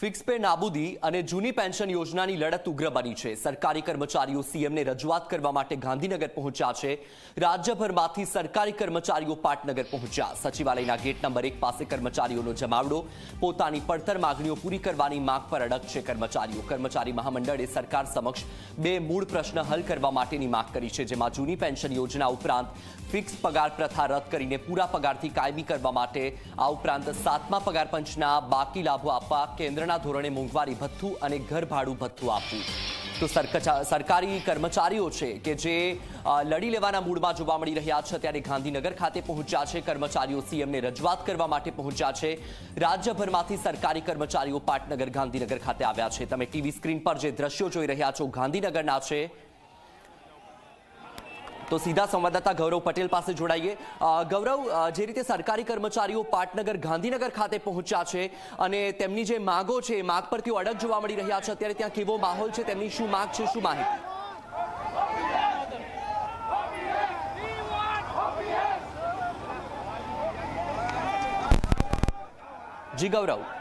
Fix pay નાબૂદી અને જૂની પેન્શન યોજનાની લડત ઉગ્ર બની છે. સરકારી કર્મચારીઓ સીએમને રજૂઆત કરવા માટે ગાંધીનગર પહોંચ્યા છે. રાજ્યભરમાંથી સરકારી કર્મચારીઓ પાટનગર પહોંચ્યા. સચિવાલયના ગેટ નંબર એક પાસે કર્મચારીઓનો જમાવડો, પોતાની પડતર માગણીઓ પૂરી કરવાની માંગ પર અડગ છે કર્મચારીઓ. કર્મચારી મહામંડળે સરકાર સમક્ષ બે મૂળ પ્રશ્ન હલ કરવા માટેની માંગ કરી છે, જેમાં જૂની પેન્શન યોજના ઉપરાંત ફિક્સ પગાર પ્રથા રદ કરીને પૂરા પગારથી કાયમી કરવા માટે આ ઉપરાંત સાતમા પગાર પંચના બાકી લાભો આપવા કેન્દ્રના ધોરણે મોંઘવારી ભથ્થું અને ઘર ભથ્થું આપવું. તો સરકારી કર્મચારીઓ છે કે જે લડી લેવાના મૂડમાં જોવા મળી રહ્યા છે, ત્યારે ગાંધીનગર ખાતે પહોંચ્યા છે કર્મચારીઓ. સીએમને રજૂઆત કરવા માટે પહોંચ્યા છે. રાજ્યભરમાંથી સરકારી કર્મચારીઓ પાટનગર, ગાંધીનગર ખાતે આવ્યા છે. તમે ટીવી સ્ક્રીન પર જે દ્રશ્યો જોઈ રહ્યા છો, ગાંધીનગરના છે તો સીધા સંવાદદાતા ગૌરવ પટેલ પાસે જોડાઈએ. ગૌરવ જે રીતે સરકારી કર્મચારીઓ પાટનગર, ગાંધીનગર ખાતે પહોંચ્યા છે અને તેમની જે માગો છે માગ પર તેઓ અડગ જોવા મળી રહ્યા છે, અત્યારે ત્યાં કેવો માહોલ છે, તેમની શું માગ છે, શું માહિતી? જી ગૌરવ.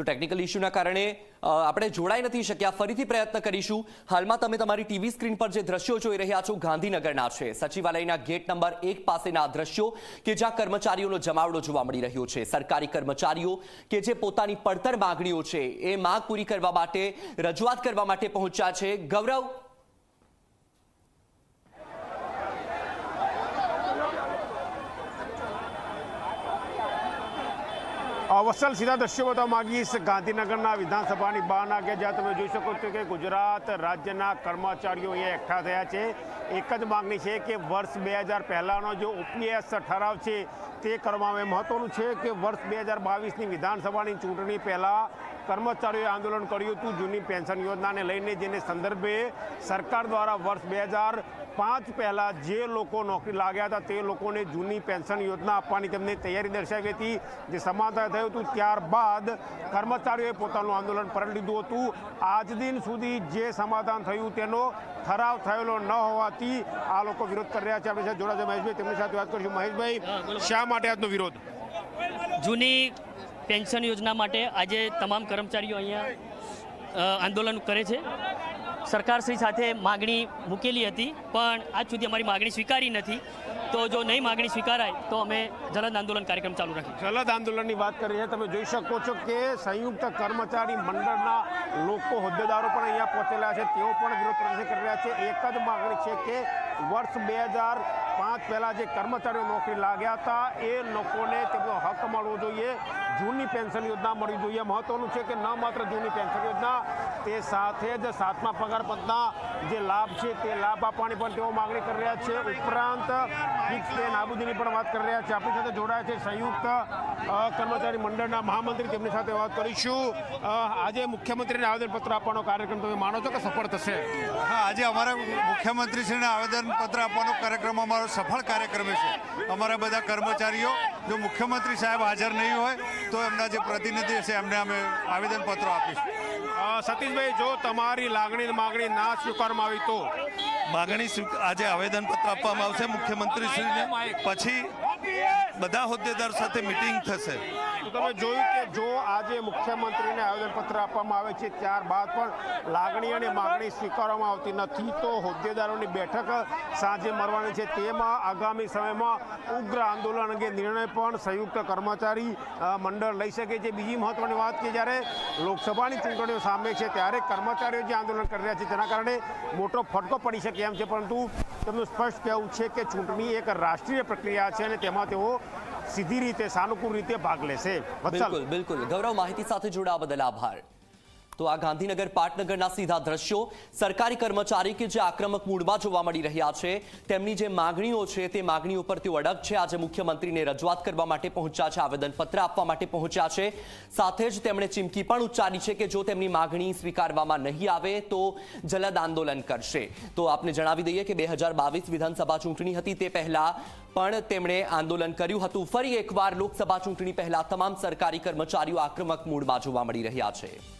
તો ટેકનિકલ ઇસ્યુના કારણે આપણે જોડાઈ નથી શક્યા. ફરીથી પ્રયત્ન કરીશું. હાલમાં તમે તમારી ટીવી સ્ક્રીન પર જે દ્રશ્યો જોઈ રહ્યા છો, ગાંધીનગરના છે. સચિવાલયના ગેટ નંબર એક પાસેના દ્રશ્યો કે જ્યાં કર્મચારીઓનો જમાવડો જોવા મળી રહ્યો છે. સરકારી કર્મચારીઓ કે જે પોતાની પડતર માગણીઓ છે, એ માગ પૂરી કરવા માટે, રજૂઆત કરવા માટે પહોંચ્યા છે. ગૌરવ વત્સલ સીધા દ્રશ્યો બતાવવા માંગીશ. ગાંધીનગરના વિધાનસભાની બહારના કે જ્યાં તમે જોઈ શકો છો કે ગુજરાત રાજ્યના કર્મચારીઓ અહીંયા એકઠા થયા છે. એક જ માગણી છે કે વર્ષ બે હજાર પહેલાંનો જે ઓપીએસ ઠરાવ છે તે કરવામાં આવે. મહત્વનું છે કે વર્ષ બે હજાર બાવીસની વિધાનસભાની ચૂંટણી પહેલાં કર્મચારીઓએ આંદોલન કર્યું હતું જૂની પેન્શન યોજનાને લઈને જેને સંદર્ભે સરકાર દ્વારા વર્ષ બે હજાર પાંચ પહેલાં જે લોકો નોકરી લાગ્યા હતા તે લોકોને જૂની પેન્શન યોજના આપવાની તેમની તૈયારી દર્શાવી હતી જે સમાધાન થયું હતું. ત્યારબાદ કર્મચારીઓએ પોતાનું આંદોલન પરત લીધું હતું. આજ દિન સુધી જે સમાધાન થયું તેનો ઠરાવ થયેલો ન હોવાથી આ લોકો વિરોધ કરી રહ્યા છે. આપણે જોડાજો જોડા મહેશભાઈ તેમની સાથે વાત કરીશું. મહેશભાઈ શા માટે આજનો વિરોધ? જૂની પેન્શન યોજના માટે આજે તમામ કર્મચારીઓ અહીંયા આંદોલન કરે છે. સરકારશ્રી સાથે માગણી મૂકેલી હતી પણ આજ સુધી અમારી માગણી સ્વીકારી નથી. તો જો નહીં માગણી સ્વીકારાય તો અમે જલદ આંદોલન કાર્યક્રમ ચાલુ રાખીએ જલદ આંદોલનની વાત કરીએ તમે જોઈ શકો છો કે સંયુક્ત કર્મચારી મંડળના લોકો હોદ્દેદારો પણ અહીંયા પહોંચેલા છે. તેઓ પણ વિરોધ પ્રદર્શન કરી રહ્યા છે. એક જ માગણી છે કે વર્ષ બે હજાર પાંચ પહેલાં જે કર્મચારીઓ નોકરી લાગ્યા હતા, એ લોકોને તેમનો હક મળવો જોઈએ. જૂની પેન્શન યોજના મળવી જોઈએ. મહત્વનું છે કે ન માત્ર જૂની પેન્શન યોજના, તે સાથે જ સાતમા પગાર પંચના જે લાભ છે, તે લાભ આપવાની પણ તેઓ માંગણી કરી રહ્યા છે. ઉપરાંત ફિક્સ પે નાબૂદીની પણ વાત કરી રહ્યા છે. આપણી સાથે જોડાયા છે સંયુક્ત કર્મચારી મંડળના મહામંત્રી. તેમની સાથે વાત કરીશું. આજે મુખ્યમંત્રીને આવેદનપત્ર આપવાનો કાર્યક્રમ તમે માનો છો કે સફળ થશે? હા, આજે અમારા મુખ્યમંત્રીશ્રીને આવેદનપત્ર આપવાનો કાર્યક્રમ અમારો સફળ કાર્યક્રમ છે. અમારા બધા કર્મચારીઓ જો મુખ્યમંત્રી સાહેબ હાજર નહીં હોય તો એમના જે પ્રતિનિધિ છે એમને અમે આવેદનપત્રો આપીશું. સતીશભાઈ જો તમારી લાગણી માગણી ના સ્વીકારવામાં આવી તો? માગણી આજે આવેદનપત્ર આપવામાં આવશે મુખ્યમંત્રીશ્રીને. પછી બધા હોદ્દેદાર સાથે મિટિંગ થશે. તો તમે જોયું કે જો આજે મુખ્યમંત્રીને આવેદનપત્ર આપવામાં આવે છે, ત્યારબાદ પણ લાગણી અને માગણી સ્વીકારવામાં આવતી નથી, તો હોદ્દેદારોની બેઠક સાંજે મળવાની છે. તેમાં આગામી સમયમાં ઉગ્ર આંદોલન અંગે નિર્ણય પણ સંયુક્ત કર્મચારી મંડળ લઈ શકે છે. બીજી મહત્વની વાત કે જ્યારે લોકસભાની ચૂંટણીઓ સામે છે, ત્યારે કર્મચારીઓ જે આંદોલન કરી રહ્યા છે, તેના કારણે મોટો ફટકો પડી શકે એમ છે. પરંતુ તેમનું સ્પષ્ટ કહેવું છે કે ચૂંટણી એક રાષ્ટ્રીય પ્રક્રિયા છે અને તેમાં તેઓ સીધી રીતે સાનુકૂળ રીતે ભાગ લેશે. બિલકુલ બિલકુલ. ગૌરવ માહિતી સાથે જોડાવા બદલ આભાર. તો આ ગાંધીનગર પાટનગરના સીધા દ્રશ્યો. સરકારી કર્મચારી કે જે આક્રમક મૂડમાં જોવા મળી રહ્યા છે, તેમની જે માગણીઓ છે તે માગણીઓ પર તેઓ અડગ છે. આજે મુખ્યમંત્રીને રજૂઆત કરવા માટે પહોંચ્યા છે, આવેદનપત્ર આપવા માટે પહોંચ્યા છે. સાથે જ તેમણે ચીમકી પણ ઉચ્ચારી છે કે જો તેમની માગણી સ્વીકારવામાં નહીં આવે તો જલદ આંદોલન કરશે. તો આપને જણાવી દઈએ કે બે વિધાનસભા ચૂંટણી હતી તે પહેલા પણ તેમણે આંદોલન કર્યું હતું. ફરી એકવાર લોકસભા ચૂંટણી પહેલા તમામ સરકારી કર્મચારીઓ આક્રમક મૂડમાં જોવા મળી રહ્યા છે.